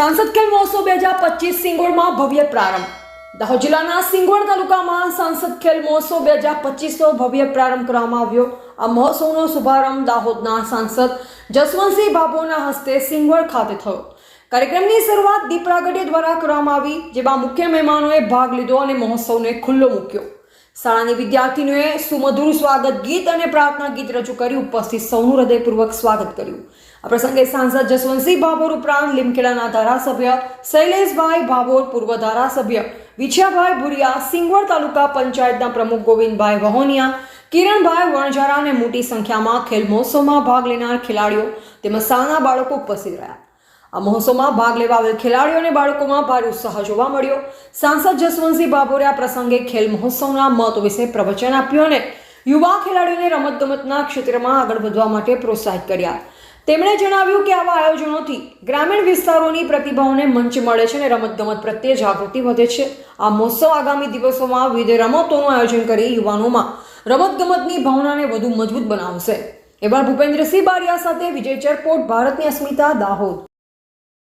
સાંસદ ખેલ મહોત્સવ બે હજાર પચીસ સિંગોળમાં ભવ્ય પ્રારંભ. દાહોદ જિલ્લાના સિંગોળ તાલુકામાં સાંસદ ખેલ મહોત્સવ બે હજાર પચીસનો ભવ્ય પ્રારંભ કરવામાં આવ્યો. આ મહોત્સવનો શુભારંભ દાહોદના સાંસદ જસવંતસિંહ બાબુના હસ્તે સિંગોળ ખાતે થયો. કાર્યક્રમની શરૂઆત દીપ પ્રાગટ્ય દ્વારા કરવામાં આવી, જેમાં મુખ્ય મહેમાનોએ ભાગ લીધો અને મહોત્સવને ખુલ્લો મૂક્યો. શાળાની વિદ્યાર્થીનીઓએ સુમધુર સ્વાગત ગીત અને પ્રાર્થના ગીત રજૂ કરી ઉપસ્થિત સૌનું હૃદયપૂર્વક સ્વાગત કર્યું. આ પ્રસંગે સાંસદ જસવંતસિંહ ભાભોર ઉપરાંત લીમખેડાના ધારાસભ્ય શૈલેષભાઈ ભાભોર, પૂર્વ ધારાસભ્ય વિછયાભાઈ ભુરિયા, સિંગવડ તાલુકા પંચાયતના પ્રમુખ ગોવિંદભાઈ વહોનિયા, કિરણભાઈ વણઝારા અને મોટી સંખ્યામાં ખેલ મહોત્સવમાં ભાગ લેનાર ખેલાડીઓ તેમજ શાળાના બાળકો ઉપસ્થિત રહ્યા. આ મહોત્સવમાં ભાગ લેવા આવેલ ખેલાડીઓ અને બાળકોમાં ભારે ઉત્સાહ જોવા મળ્યો. સાંસદ જસવંતસિંહ બાબોરે આ પ્રસંગે ખેલ મહોત્સવના મહત્વ વિશે પ્રવચન આપ્યું અને યુવા ખેલાડીઓને રમતગમતના ક્ષેત્રમાં આગળ વધવા માટે પ્રોત્સાહિત કર્યા. તેમણે જણાવ્યું કે આવા આયોજનોથી ગ્રામીણ વિસ્તારોની પ્રતિભાઓને મંચ મળે છે અને રમતગમત પ્રત્યે જાગૃતિ વધે છે. આ મહોત્સવ આગામી દિવસોમાં વિવિધ રમતોનું આયોજન કરી યુવાનોમાં રમતગમતની ભાવનાને વધુ મજબૂત બનાવશે. એવા ભૂપેન્દ્રસિંહ બારિયા સાથે વિજય ચરપોટ, ભારતની અસ્મિતા દાહોદ.